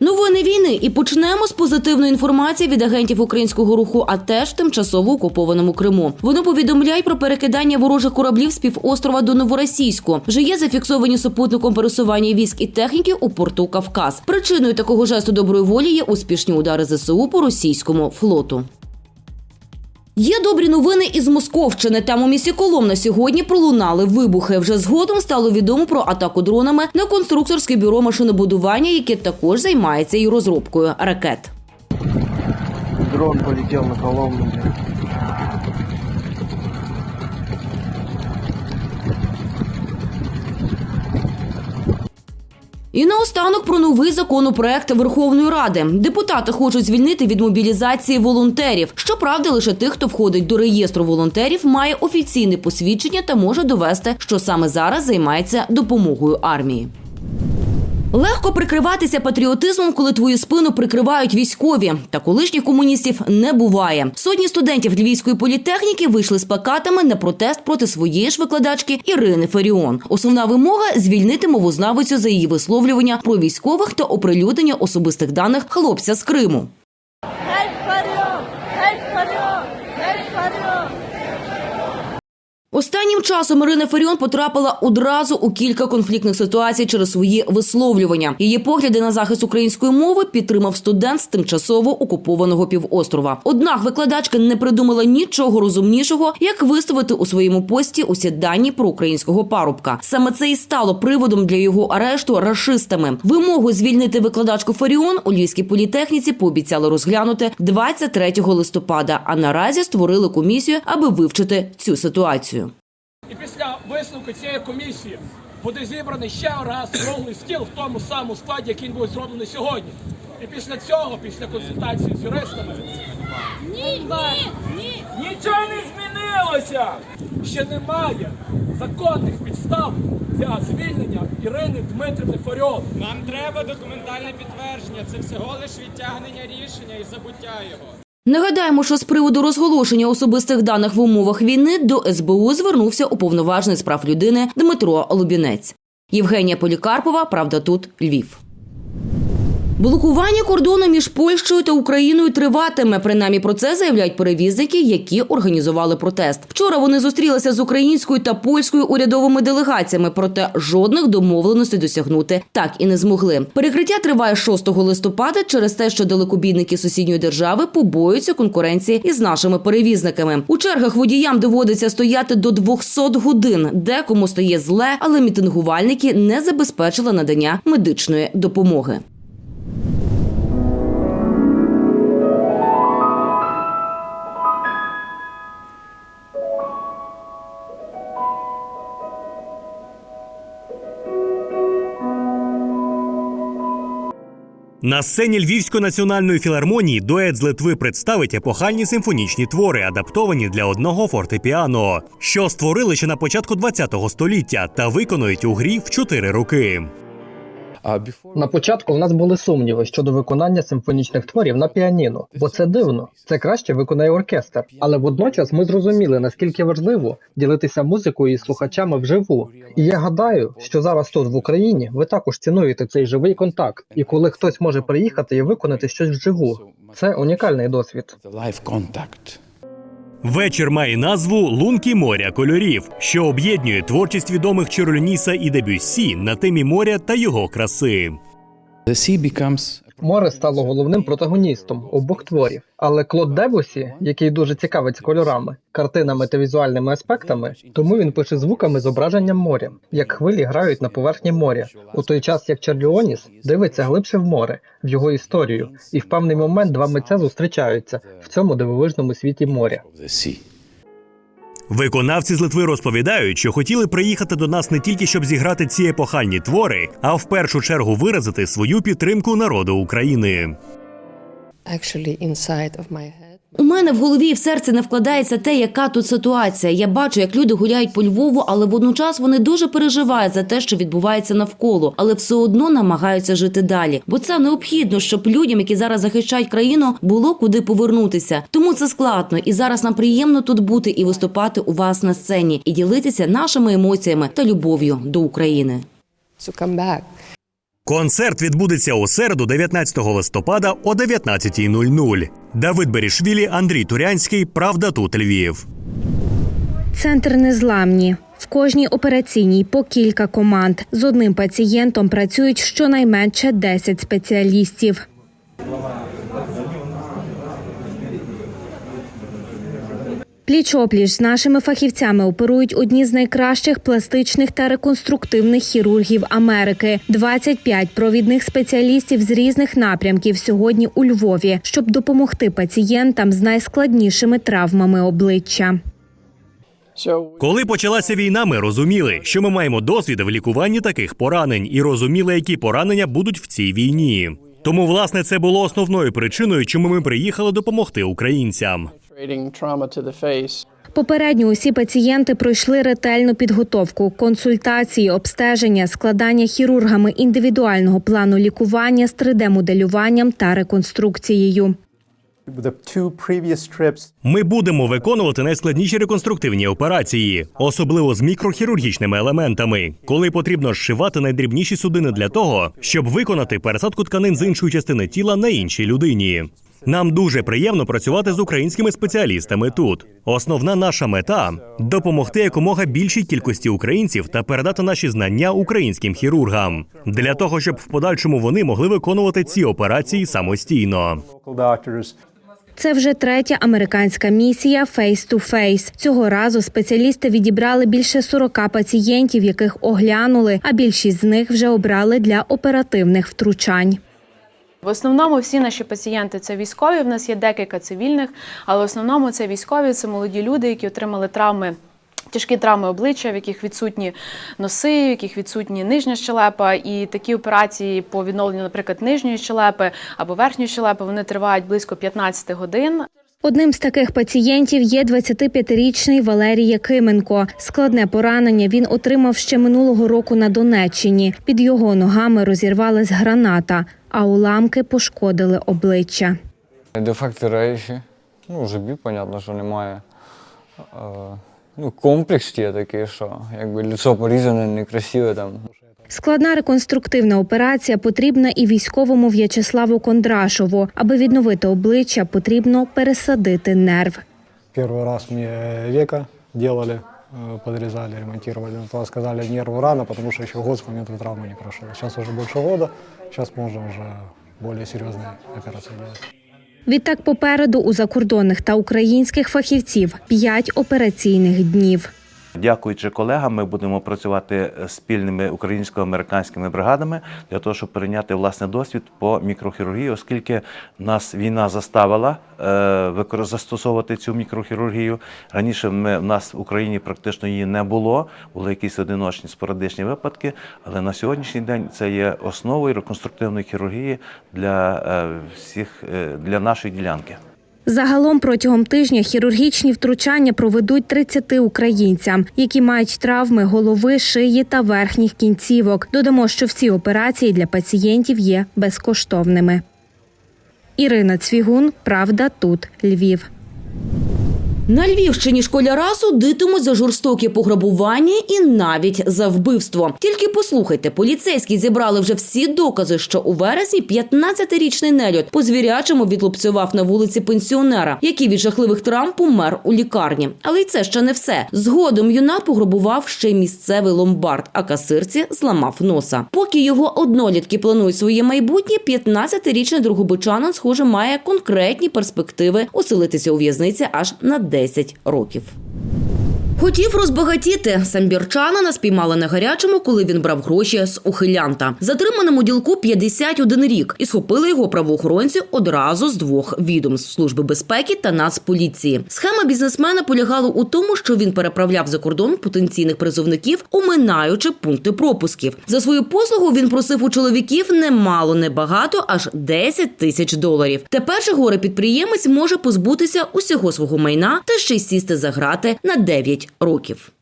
Новини війни і почнемо з позитивної інформації від агентів українського руху, а теж в тимчасово окупованому Криму. Вони повідомляють про перекидання ворожих кораблів з півострова до Новоросійську. Вже є зафіксовані супутником пересування військ і техніки у порту Кавказ. Причиною такого жесту доброї волі є успішні удари ЗСУ по російському флоту. Є добрі новини із Московщини. Там у місті Коломна сьогодні пролунали вибухи. Вже згодом стало відомо про атаку дронами на конструкторське бюро машинобудування, яке також займається і розробкою ракет. Дрон полетів на Коломну. І наостанок про новий законопроект Верховної Ради. Депутати хочуть звільнити від мобілізації волонтерів. Щоправда, лише тих, хто входить до реєстру волонтерів, має офіційне посвідчення та може довести, що саме зараз займається допомогою армії. Легко прикриватися патріотизмом, коли твою спину прикривають військові. Та колишніх комуністів не буває. Сотні студентів Львівської політехніки вийшли з плакатами на протест проти своєї ж викладачки Ірини Феріон. Основна вимога звільнити мовознавицю за її висловлювання про військових та оприлюднення особистих даних хлопця з Криму. Останнім часом Ірина Феріон потрапила одразу у кілька конфліктних ситуацій через свої висловлювання. Її погляди на захист української мови підтримав студент з тимчасово окупованого півострова. Однак викладачка не придумала нічого розумнішого, як виставити у своєму пості усі дані про українського парубка. Саме це і стало приводом для його арешту рашистами. Вимогу звільнити викладачку Феріон у Львівській політехніці пообіцяли розглянути 23 листопада. А наразі створили комісію, аби вивчити цю ситуацію. І після висновку цієї комісії буде зібраний ще раз круглий стіл в тому самому складі, який був зроблений сьогодні. І після цього, після консультації з юристами, Ні, ні, ні! нічого не змінилося. Ще немає законних підстав для звільнення Ірини Дмитрівни Фаріон. Нам треба документальне підтвердження. Це всього лиш відтягнення рішення і забуття його. Нагадаємо, що з приводу розголошення особистих даних в умовах війни до СБУ звернувся уповноважений з прав людини Дмитро Лубінець. Євгенія Полікарпова, правда, тут Львів. Блокування кордону між Польщею та Україною триватиме. Принаймні про це заявляють перевізники, які організували протест. Вчора вони зустрілися з українською та польською урядовими делегаціями, проте жодних домовленостей досягнути так і не змогли. Перекриття триває 6 листопада через те, що далекобійники сусідньої держави побоюються конкуренції із нашими перевізниками. У чергах водіям доводиться стояти до 200 годин. Декому стає зле, але мітингувальники не забезпечили надання медичної допомоги. На сцені Львівської національної філармонії дует з Литви представить епохальні симфонічні твори, адаптовані для одного фортепіано, що створили ще на початку ХХ століття та виконують у грі в чотири роки. На початку в нас були сумніви щодо виконання симфонічних творів на піаніно, бо це дивно. Це краще виконає оркестр. Але водночас ми зрозуміли, наскільки важливо ділитися музикою із слухачами вживу. І я гадаю, що зараз тут в Україні ви також цінуєте цей живий контакт. І коли хтось може приїхати і виконати щось вживу, це унікальний досвід. Вечір має назву Лунки моря кольорів, що об'єднує творчість відомих Черлюніса і Дебюссі на темі моря та його краси. The sea becomes Море стало головним протагоністом обох творів. Але Клод Дебусі, який дуже цікавиться кольорами, картинами та візуальними аспектами, тому він пише звуками зображенням моря, як хвилі грають на поверхні моря, у той час як Чарліоніс дивиться глибше в море, в його історію, і в певний момент два митця зустрічаються в цьому дивовижному світі моря. Виконавці з Литви розповідають, що хотіли приїхати до нас не тільки щоб зіграти ці епохальні твори, а в першу чергу виразити свою підтримку народу України. У мене в голові і в серці не вкладається те, яка тут ситуація. Я бачу, як люди гуляють по Львову, але водночас вони дуже переживають за те, що відбувається навколо, але все одно намагаються жити далі. Бо це необхідно, щоб людям, які зараз захищають країну, було куди повернутися. Тому це складно, і зараз нам приємно тут бути і виступати у вас на сцені, і ділитися нашими емоціями та любов'ю до України. To come back. Концерт відбудеться у середу, 19 листопада о 19.00. Давид Берішвілі, Андрій Турянський. Правда тут Львів. Центр незламні. В кожній операційній по кілька команд. З одним пацієнтом працюють щонайменше 10 спеціалістів. Пліч-опліч з нашими фахівцями оперують одні з найкращих пластичних та реконструктивних хірургів Америки. 25 провідних спеціалістів з різних напрямків сьогодні у Львові, щоб допомогти пацієнтам з найскладнішими травмами обличчя. Коли почалася війна, ми розуміли, що ми маємо досвід в лікуванні таких поранень і розуміли, які поранення будуть в цій війні. Тому, власне, це було основною причиною, чому ми приїхали допомогти українцям. Попередньо усі пацієнти пройшли ретельну підготовку, консультації, обстеження, складання хірургами індивідуального плану лікування з 3D-моделюванням та реконструкцією. The two previous trips Ми будемо виконувати найскладніші реконструктивні операції, особливо з мікрохірургічними елементами, коли потрібно зшивати найдрібніші судини для того, щоб виконати пересадку тканин з іншої частини тіла на іншій людині. Нам дуже приємно працювати з українськими спеціалістами тут. Основна наша мета допомогти якомога більшій кількості українців та передати наші знання українським хірургам для того, щоб в подальшому вони могли виконувати ці операції самостійно. Це вже третя американська місія Face to Face. Цього разу спеціалісти відібрали більше 40 пацієнтів, яких оглянули, а більшість з них вже обрали для оперативних втручань. В основному всі наші пацієнти це військові. В нас є декілька цивільних, але в основному це військові, це молоді люди, які отримали травми. Тяжкі травми обличчя, в яких відсутні носи, в яких відсутні нижня щелепа, і такі операції по відновленню, наприклад, нижньої щелепи або верхньої щелепи, вони тривають близько 15 годин. Одним з таких пацієнтів є 25-річний Валерій Якименко. Складне поранення він отримав ще минулого року на Донеччині. Під його ногами розірвалась граната, а уламки пошкодили обличчя. Дефекти рейші. Ну, зубів, понятно, що немає. Е, ну, комплекс є такий, що якби лицо порізане, некрасиве там. Складна реконструктивна операція потрібна і військовому В'ячеславу Кондрашову. Аби відновити обличчя, потрібно пересадити нерв. Первый раз мне века делали, э, подрезали, ремонтировали. Но тогда сказали нерву рано, потому что еще год с момента травмы не прошел. Сейчас уже больше года, сейчас можно уже более серьезные операции делать. Відтак попереду у закордонних та українських фахівців п'ять операційних днів. Дякуючи колегам, ми будемо працювати спільними українсько-американськими бригадами для того, щоб перейняти власне досвід по мікрохірургії, оскільки нас війна заставила е, застосовувати цю мікрохірургію. Раніше ми в нас в Україні практично її не було, були якісь одиночні спорадичні випадки. Але на сьогоднішній день це є основою реконструктивної хірургії для е, всіх е, для нашої ділянки. Загалом протягом тижня хірургічні втручання проведуть 30 українцям, які мають травми голови, шиї та верхніх кінцівок. Додамо, що всі операції для пацієнтів є безкоштовними. Ірина Цвігун, Правда, тут Львів. На Львівщині школяра судитимуть за жорстокі пограбування і навіть за вбивство. Тільки послухайте, поліцейські зібрали вже всі докази, що у вересні 15-річний нельот по звірячому відлупцював на вулиці пенсіонера, який від жахливих травм помер у лікарні. Але й це ще не все. Згодом юнак пограбував ще й місцевий ломбард, а касирці зламав носа. Поки його однолітки планують своє майбутнє, 15-річний другобичанин, схоже, має конкретні перспективи оселитися у в'язниці аж на 10 років. Хотів розбагатіти. Самбірчанина спіймали на гарячому, коли він брав гроші з ухилянта. Затриманому ділку 51 рік і схопили його правоохоронці одразу з двох відомств служби безпеки та нацполіції. Схема бізнесмена полягала у тому, що він переправляв за кордон потенційних призовників, оминаючи пункти пропусків. За свою послугу він просив у чоловіків немало, небагато, аж 10 тисяч доларів. Тепер же горе підприємець може позбутися усього свого майна та ще й сісти за грати на 9 років.